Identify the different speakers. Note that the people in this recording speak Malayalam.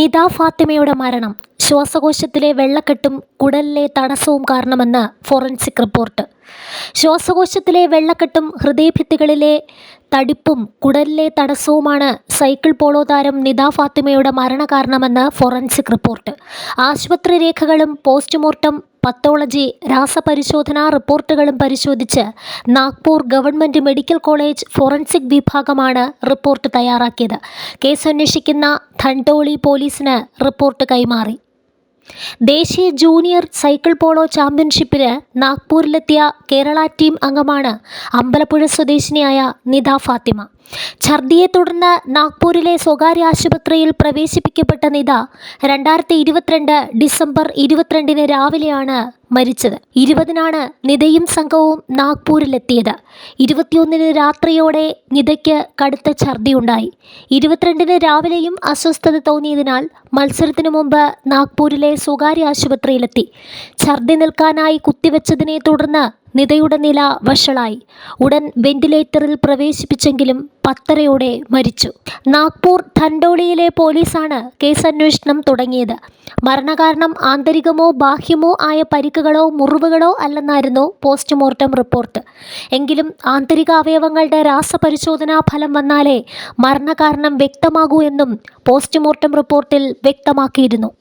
Speaker 1: നിദ ഫാത്തിമയുടെ മരണം ശ്വാസകോശത്തിലെ വെള്ളക്കെട്ടും കുടലിലെ തടസ്സവും കാരണമെന്ന് ഫോറൻസിക് റിപ്പോർട്ട്. ശ്വാസകോശത്തിലെ വെള്ളക്കെട്ടും ഹൃദയഭിത്തികളിലെ തടിപ്പും കുടലിലെ തടസ്സവുമാണ് സൈക്കിൾ പോളോ താരം നിത ഫാത്തിമയുടെ മരണകാരണമെന്ന് ഫോറൻസിക് റിപ്പോർട്ട്. ആശുപത്രി രേഖകളും പോസ്റ്റ്മോർട്ടം പത്തോളജി രാസപരിശോധനാ റിപ്പോർട്ടുകളും പരിശോധിച്ച് Nagpur government medical college forensic വിഭാഗമാണ് റിപ്പോർട്ട് തയ്യാറാക്കിയത്. കേസന്വേഷിക്കുന്ന ധണ്ടോളി പോലീസിന് റിപ്പോർട്ട് കൈമാറി. ദേശീയ ജൂനിയർ സൈക്കിൾ പോളോ ചാമ്പ്യൻഷിപ്പിന് നാഗ്പൂരിലെത്തിയ കേരള ടീം അംഗമാണ് അമ്പലപ്പുഴ സ്വദേശിനിയായ നിത ഫാത്തിമ. ഛർദിയെ തുടർന്ന് നാഗ്പൂരിലെ സ്വകാര്യ ആശുപത്രിയിൽ പ്രവേശിപ്പിക്കപ്പെട്ട നിത രണ്ടായിരത്തി ഇരുപത്തിരണ്ട് ഡിസംബർ ഇരുപത്തിരണ്ടിന് രാവിലെയാണ് മരിച്ചത്. ഇരുപതിനാണ് നിതയും സംഘവും നാഗ്പൂരിലെത്തിയത്. ഇരുപത്തിയൊന്നിന് രാത്രിയോടെ നിതയ്ക്ക് കടുത്ത ഛർദിയുണ്ടായി. ഇരുപത്തിരണ്ടിന് രാവിലെയും അസ്വസ്ഥത തോന്നിയതിനാൽ മത്സരത്തിനു മുമ്പ് നാഗ്പൂരിലെ സ്വകാര്യ ആശുപത്രിയിലെത്തി. ഛർദി നിൽക്കാനായി കുത്തിവെച്ചതിനെ തുടർന്ന് നിതയുടെ നില വഷളായി. ഉടൻ വെന്റിലേറ്ററിൽ പ്രവേശിപ്പിച്ചെങ്കിലും പത്തരയോടെ മരിച്ചു. നാഗ്പൂർ ധണ്ടോളിയിലെ പോലീസാണ് കേസന്വേഷണം തുടങ്ങിയത്. മരണകാരണം ആന്തരികമോ ബാഹ്യമോ ആയ പരിക്കുകളോ മുറിവുകളോ അല്ലെന്നായിരുന്നു പോസ്റ്റ്മോർട്ടം റിപ്പോർട്ട്. എങ്കിലും ആന്തരിക അവയവങ്ങളുടെ രാസപരിശോധനാ ഫലം വന്നാലേ മരണകാരണം വ്യക്തമാകൂ എന്നും പോസ്റ്റ്മോർട്ടം റിപ്പോർട്ടിൽ വ്യക്തമാക്കിയിരുന്നു.